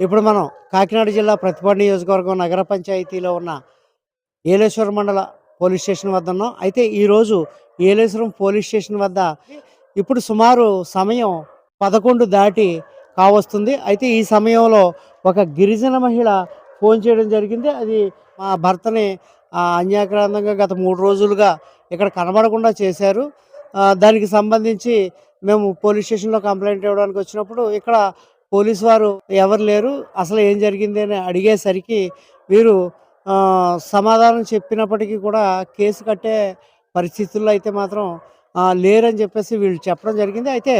ఇప్పుడు మనం కాకినాడ జిల్లా ప్రతిపాడు నియోజకవర్గం నగర పంచాయతీలో ఉన్న ఏలేశ్వరం మండల పోలీస్ స్టేషన్ వద్ద ఉన్నాం. అయితే ఈరోజు ఏలేశ్వరం పోలీస్ స్టేషన్ వద్ద ఇప్పుడు సుమారు సమయం పదకొండు దాటి కావస్తుంది. అయితే ఈ సమయంలో ఒక గిరిజన మహిళ ఫోన్ చేయడం జరిగింది. అది మా భర్తని అన్యాక్రాంతంగా గత మూడు రోజులుగా ఇక్కడ కనబడకుండా చేశారు. దానికి సంబంధించి మేము పోలీస్ స్టేషన్లో కంప్లైంట్ ఇవ్వడానికి వచ్చినప్పుడు ఇక్కడ పోలీసు వారు ఎవరు లేరు అసలు ఏం జరిగింది అని అడిగేసరికి వీరు సమాధానం చెప్పినప్పటికీ కూడా కేసు కట్టే పరిస్థితుల్లో అయితే మాత్రం లేరని చెప్పేసి వీళ్ళు చెప్పడం జరిగింది. అయితే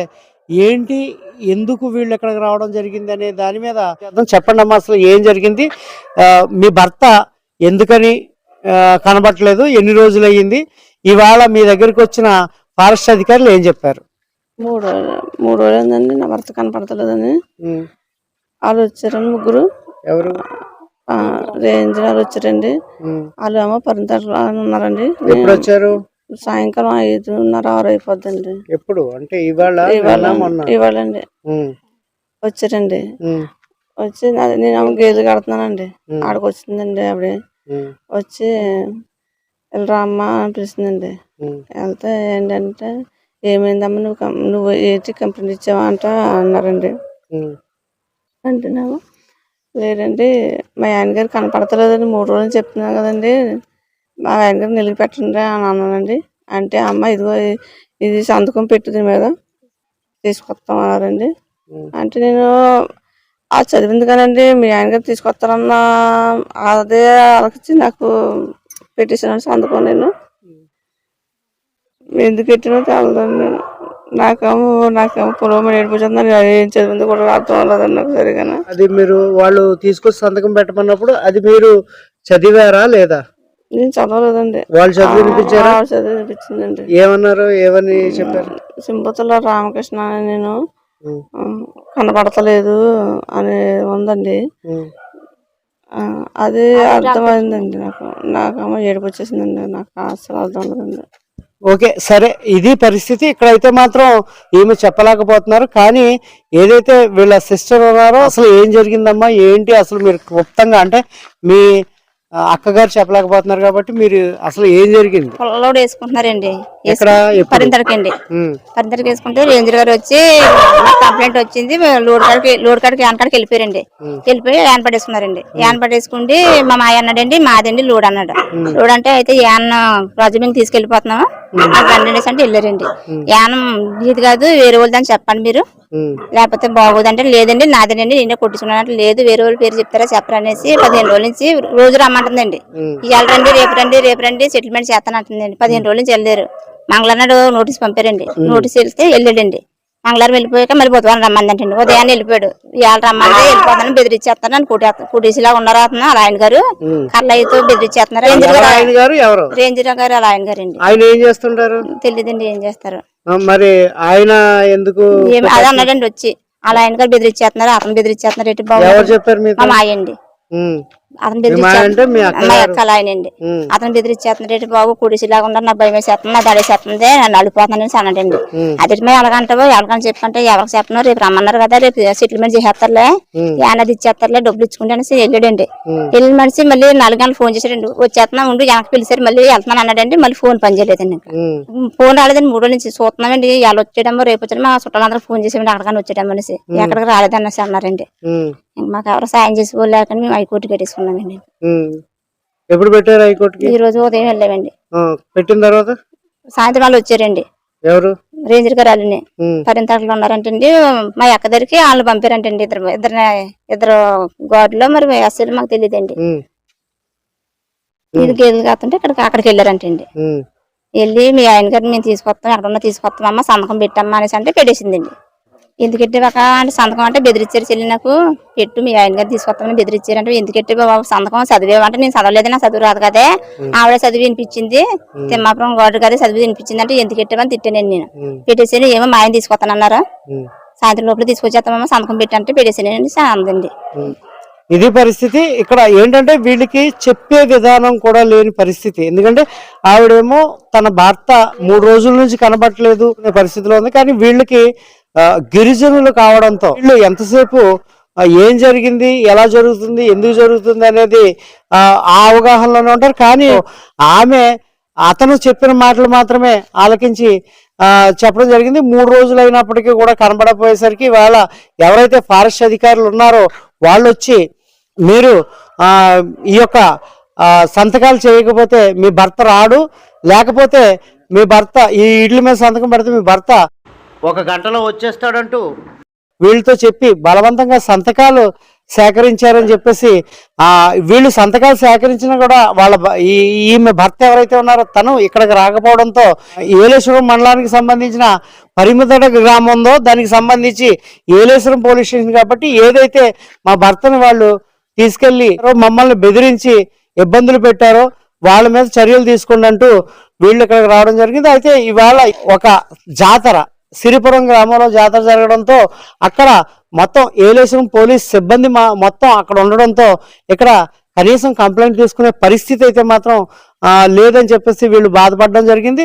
ఏంటి ఎందుకు వీళ్ళు ఎక్కడికి రావడం జరిగింది అనే దాని మీద చేద్దాం. చెప్పండి అమ్మా అసలు ఏం జరిగింది? మీ భర్త ఎందుకని కనబట్టలేదు ఎన్ని రోజులు అయ్యింది ఇవాళ మీ దగ్గరికి వచ్చిన ఫారెస్ట్ అధికారులు ఏం చెప్పారు? మూడు రోజులు మూడు రోజులు అయిందండి నా భర్త కనపడతలేదని. వాళ్ళు వచ్చారండి ముగ్గురు. ఎవరు? రేంజ్ వాళ్ళు వచ్చారండి. వాళ్ళు ఏమో పరింతలు ఉన్నారండి ఎప్పుడు వచ్చారు? సాయంకాలం ఐదున్నర ఆరు అయిపోద్దండి. ఎప్పుడు? అంటే ఇవాళ ఇవాళ ఇవాళండి. ఉమ్, వచ్చారండి. వచ్చి నా- నేనేమో గేదెలు కడుతున్నానండి. ఆడికి వచ్చిందండి ఉమ్, వచ్చి వెళ్ళరా అమ్మ అని పిలిచిందండి వెళ్తే ఏంటంటే ఏమైందమ్మా? నువ్వు నువ్వు ఏంటి కంప్లైంట్ ఇచ్చావా అంట అన్నారండి. అంటున్నాము లేదండి మా ఆయన గారు కనపడతలేదండి. మూడు రోజులు చెప్తున్నా కదండి. మా ఆయన గారు నిలిపి పెట్టండి అని అన్నానండి. అంటే అమ్మ ఇదిగో ఇది సంతకం పెట్టు దీని మీద. తీసుకొస్తాం అన్నారండి అంటే నేను ఆ చదివింది కానండి మీ ఆయన గారు తీసుకొస్తారన్న అదే ఆలోచించి నాకు పెట్టేసాను సంతకం నేను. ఎందుకు పెట్టినో తెలదండి నేను నాకేమో నాకేమో పొలం ఏడిపోతుంది ఏం చదివింది కూడా అర్థం అవ్వలేదండి నాకు సరిగా. అది మీరు వాళ్ళు తీసుకొచ్చి సంతకం పెట్టమన్నప్పుడు అది మీరు చదివారా లేదా? నేను చదవలేదండి. వాళ్ళు చదివి వినిపించారా? ఆ, చదివి వినిపించిందండి. ఏమన్నారు? ఏమని చెప్పారు? సింపతుల రామకృష్ణ అని నేను కనపడతలేదు అని ఉందండి. ఆ, అది అర్థమైందండి నాకు. నాకేమో ఏడుపు వచ్చేసిందండి. నాకు అసలు అర్థం లేదండి ఓకే సరే ఇది పరిస్థితి. ఇక్కడైతే మాత్రం ఏమి చెప్పలేకపోతున్నారు. కానీ ఏదైతే వీళ్ళ సిస్టర్ ఉన్నారో అసలు ఏం జరిగిందమ్మా? ఏంటి అసలు మీరు క్లుప్తంగా అంటే మీ అక్కగారు చెప్పలేకపోతున్నారు కాబట్టి మీరు అసలు ఏం జరిగింది? లోడ్ వేసుకుంటున్నారండి పరింతరకండి పరింతరకి వేసుకుంటే రేంజర్ గారు వచ్చి కంప్లైంట్ వచ్చింది. లోడ్ కాడికి లోడ్ కాడికి యాన్ కాడికి వెళ్ళిపోయారండి. వెళ్ళిపోయి యాన్ పడేసుకున్నారండి. యాన్ పడేసుకుంటే మా మాయ అన్నాడండి మాదండి లోడ్ అన్నాడు. లోడ్ అంటే అయితే యాన్ రాజమండ్రి తీసుకెళ్ళిపోతున్నాము రండి అంటే వెళ్ళారండి. యానం ఇది కాదు వేరే వాళ్ళదని చెప్పండి మీరు. లేకపోతే బాగోదంటే లేదండి నాదేనండి నేనే కొట్టించుకున్నాను లేదు వేరే వాళ్ళ పేరు చెప్తారా చెప్పరా అనేసి పదిహేను రోజుల నుంచి రోజు రమ్మంటుందండి. ఇవాళ రండి రేపు రండి రేపు రండి సెటిల్మెంట్ చేస్తానంటుందండి. పదిహేను రోజుల నుంచి వెళ్ళారు మంగళవారం నాడు నోటీస్ పంపారండి. నోటీస్ వెళ్తే వెళ్ళాడండి. మంగళవారం వెళ్ళిపోయాక మళ్ళీ బుధవారం రమ్మందంటండి. ఉదయాన్నే వెళ్ళిపోయాడు. ఇవాళ రమ్మంటే వెళ్ళిపోతాను బెదిరించేస్తాను అని కొట్టేస్తాను కుటీసీలా ఉన్నారు అతను ఆయన గారు. కళ్ళయ్యతో బెదిరించేస్తున్నారు. రేంజర్ ఎవరు? గారు ఆయన గారు ఎవరు? రేంజర్ గారు అలా ఆయన గారండి. ఆయన ఏం చేస్తుంటారు? తెలియదండి ఏం చేస్తారు. మరి ఆయన ఎందుకు అదే అన్నాడండి వచ్చి. అలా ఆయన గారు బెదిరించేస్తున్నారు అతను బెదిరించేస్తున్నారు ఎటు బాబు చెప్పారు మా మాయండి అతను మీ మాయ అంటే మీ బెదిరించేస్తున్నారు అక్క మా గారు. అక్క అలా ఆయనండి. ఉమ్, అతను బెదిరించేస్తున్నాడు ఏంటి బాబు కుడిసిలాగా ఉన్నారు నా భయం వేసేస్తుంది నా దడేసేస్తుంది నన్ను అన్నాడండి. ఉమ్, అదే మేము ఎలాగంటావో ఎవరికని చెప్పంటే ఎవరికి చెప్పను రేపు రమ్మన్నారు కదా రేపు సెటిల్మెంట్ చేసేస్తారులే. యానది ఇచ్చేస్తారులే డబ్బులు ఇచ్చుకుంటే అనేసి వెళ్ళాడండి. వెళ్ళిన మనిషి మళ్ళీ నాలుగు గంటలు ఫోన్ చేసాడండి వచ్చేస్తున్నా ఉండి వెనక్కి పిలిచారు మళ్ళీ వెళ్తున్నాను అన్నాడండి మళ్ళీ ఫోన్ పని చేయలేదండి ఇంకా. ఉమ్, ఫోన్ రాలేదండి మూడో నుంచి చూస్తున్నామండి ఇవాళ వచ్చేయడమో రేపు వచ్చాడమో మా చుట్టాలందరూ ఫోన్ చేసామండి అక్కడికని వచ్చేయడం అనేసి. ఎక్కడికి రాలేదనేసి అన్నారండి. మాకు ఎవరు సాయం చేసుకోలేక మేము హైకోర్టు కట్టేసుకున్నామండి ఉమ్. ఎప్పుడు పెట్టారు హైకోర్టుకి? ఈ రోజు ఉదయం వెళ్ళామండి. పెట్టిన తర్వాత? సాయంత్రం వాళ్ళు వచ్చారండి. ఎవరు? రేంజర్ గారు వాళ్ళని. ఉమ్, పరింతలు ఉన్నారంటండి. మా అక్క దగ్గరికి వాళ్ళు పంపారంటండి ఇద్దరు ఇద్దరు ఇద్దరు గార్డులో మరి అసలు మాకు తెలియదండి. ఇది గేదెలు కాస్తుంటే ఇక్కడికి అక్కడికి వెళ్ళారంటండి. వెళ్ళి మీ ఆయన గారిని మేము తీసుకొస్తాం ఎక్కడన్నా తీసుకొస్తామమ్మా సంతకం పెట్టమ్మా అనేసి అంటే పెట్టేసిందండి. ఎందుకు ఎట్టేవాక అంటే సంతకం అంటే బెదిరించారు చెల్లి నాకు. పెట్టు మీ ఆయన గారు తీసుకొస్తామని బెదిరించారంటే ఎందుకు ఎట్టే బాబు సంతకం చదివేవంటే నేను చదవలేదు నాకు చదువు రాదు కదే. ఆవిడ చదివి వినిపించింది. తిమ్మాపురం గౌడర్ గారి చదివి వినిపించింది అంటే ఎందుకు ఎట్టేవని తిట్టానండి నేను పెట్టేసాను ఏమో మా ఆయన తీసుకొస్తానన్నారా? సాయంత్రం లోపల తీసుకొచ్చేస్తామమ్మా సంతకం పెట్టంటే పెట్టేసానండి అందండి. ఇది పరిస్థితి. ఇక్కడ ఏంటంటే వీళ్ళకి చెప్పే విధానం కూడా లేని పరిస్థితి. ఎందుకంటే ఆవిడేమో తన భర్త మూడు రోజుల నుంచి కనబట్టలేదు అనే పరిస్థితిలో ఉంది. కానీ వీళ్ళకి గిరిజనులు కావడంతో వీళ్ళు ఎంతసేపు ఏం జరిగింది ఎలా జరుగుతుంది ఎందుకు జరుగుతుంది అనేది ఆ అవగాహనలోనే ఉంటారు. కానీ ఆమె అతను చెప్పిన మాటలు మాత్రమే ఆలకించి చెప్పడం జరిగింది. మూడు రోజులు అయినప్పటికీ కూడా కనబడపోయేసరికి వాళ్ళ ఎవరైతే ఫారెస్ట్ అధికారులు ఉన్నారో వాళ్ళు వచ్చి మీరు ఆ, ఈ యొక్క సంతకాలు చేయకపోతే మీ భర్త రాడు లేకపోతే మీ భర్త ఈ ఇడ్ల మీద సంతకం పెడితే మీ భర్త ఒక గంటలో వచ్చేస్తాడంటూ. వీళ్ళతో చెప్పి బలవంతంగా సంతకాలు సేకరించారని చెప్పేసి ఆ వీళ్ళు సంతకాలు సేకరించినా కూడా వాళ్ళ ఈమె భర్త ఎవరైతే ఉన్నారో తను ఇక్కడికి రాకపోవడంతో ఏలేశ్వరం మండలానికి సంబంధించిన పరిమితడ గ్రామం ఉందో దానికి సంబంధించి ఏలేశ్వరం పోలీస్ స్టేషన్ కాబట్టి ఏదైతే మా భర్తను వాళ్ళు తీసుకెళ్ళి మమ్మల్ని బెదిరించి ఇబ్బందులు పెట్టారో వాళ్ళ మీద చర్యలు తీసుకోండి అంటూ వీళ్ళు ఇక్కడికి రావడం జరిగింది. అయితే ఇవాళ ఒక జాతర సిరిపురం గ్రామంలో జాతర జరగడంతో అక్కడ మొత్తం ఏలేశ్వరం పోలీస్ సిబ్బంది మా మొత్తం అక్కడ ఉండడంతో ఇక్కడ కనీసం కంప్లైంట్ తీసుకునే పరిస్థితి అయితే మాత్రం లేదని చెప్పేసి వీళ్ళు బాధపడడం జరిగింది.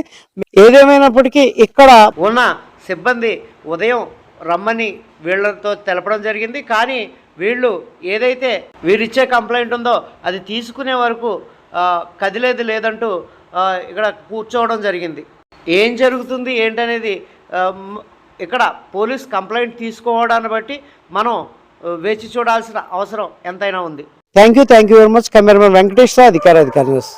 ఏదేమైనప్పటికీ ఇక్కడ ఉన్న సిబ్బంది ఉదయం రమ్మని వీళ్ళతో తెలపడం జరిగింది. కానీ వీళ్ళు ఏదైతే వీరిచ్చే కంప్లైంట్ ఉందో అది తీసుకునే వరకు కదిలేదు కదిలేది లేదంటూ ఇక్కడ కూర్చోవడం జరిగింది. ఏం జరుగుతుంది ఏంటనేది ఇక్కడ పోలీస్ కంప్లైంట్ తీసుకోవడాన్ని బట్టి మనం వేచి చూడాల్సిన అవసరం ఎంతైనా ఉంది. Thank you thank you very much cameraman Venkateswara అధికార అధికారి న్యూస్.